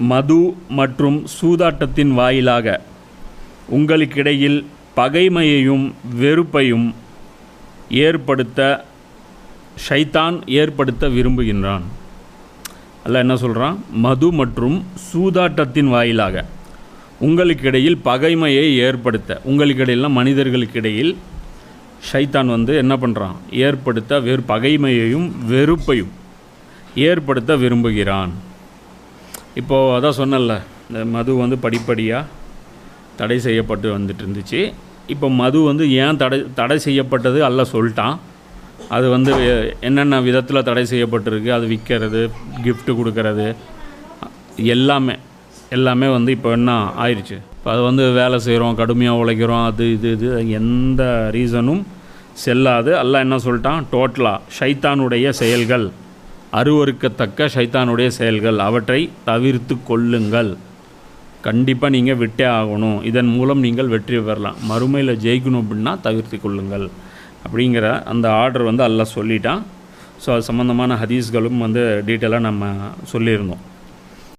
மது மற்றும் சூதாட்டத்தின் வாயிலாக உங்களுக்கிடையில் பகைமையையும் வெறுப்பையும் ஏற்படுத்த ஷைத்தான் ஏற்படுத்த விரும்புகின்றான். அல்ல என்ன சொல்கிறான் மது மற்றும் சூதாட்டத்தின் வாயிலாக உங்களுக்கிடையில் பகைமையை ஏற்படுத்த உங்களுக்கிடையிலாம் மனிதர்களுக்கிடையில் ஷைத்தான் வந்து என்ன பண்ணுறான் ஏற்படுத்த வெறு பகைமையையும் வெறுப்பையும் ஏற்படுத்த விரும்புகிறான். இப்போது அதான் சொன்னல இந்த மது வந்து படிப்படியாக தடை செய்யப்பட்டு வந்துட்டு இருந்துச்சு. இப்போ மது வந்து ஏன் தடை தடை செய்யப்பட்டது அல்ல சொல்லிட்டான். அது வந்து என்னென்ன விதத்தில் தடை செய்யப்பட்டிருக்கு அது விற்கிறது கிஃப்ட்டு கொடுக்கறது எல்லாமே எல்லாமே வந்து இப்போ என்ன ஆயிடுச்சு இப்போ அது வந்து வேலை செய்கிறோம் கடுமையாக உழைக்கிறோம் அது இது இது எந்த ரீசனும் செல்லாது. அல்ல என்ன சொல்லிட்டான்? டோட்டலாக ஷைத்தானுடைய செயல்கள். அருவருக்கத்தக்க ஷைத்தானுடைய செயல்கள். அவற்றை தவிர்த்து கொள்ளுங்கள். கண்டிப்பாக நீங்கள் விட்டே ஆகணும். இதன் மூலம் நீங்கள் வெற்றி பெறலாம். மறுமையில் ஜெயிக்கணும் அப்படின்னா தவிர்த்து கொள்ளுங்கள். அப்படிங்கிற அந்த ஆர்டர் வந்து அல்ல சொல்லிட்டான். ஸோ அது சம்மந்தமான ஹதீஸ்களும் வந்து டீட்டெயிலாக நம்ம சொல்லியிருந்தோம்.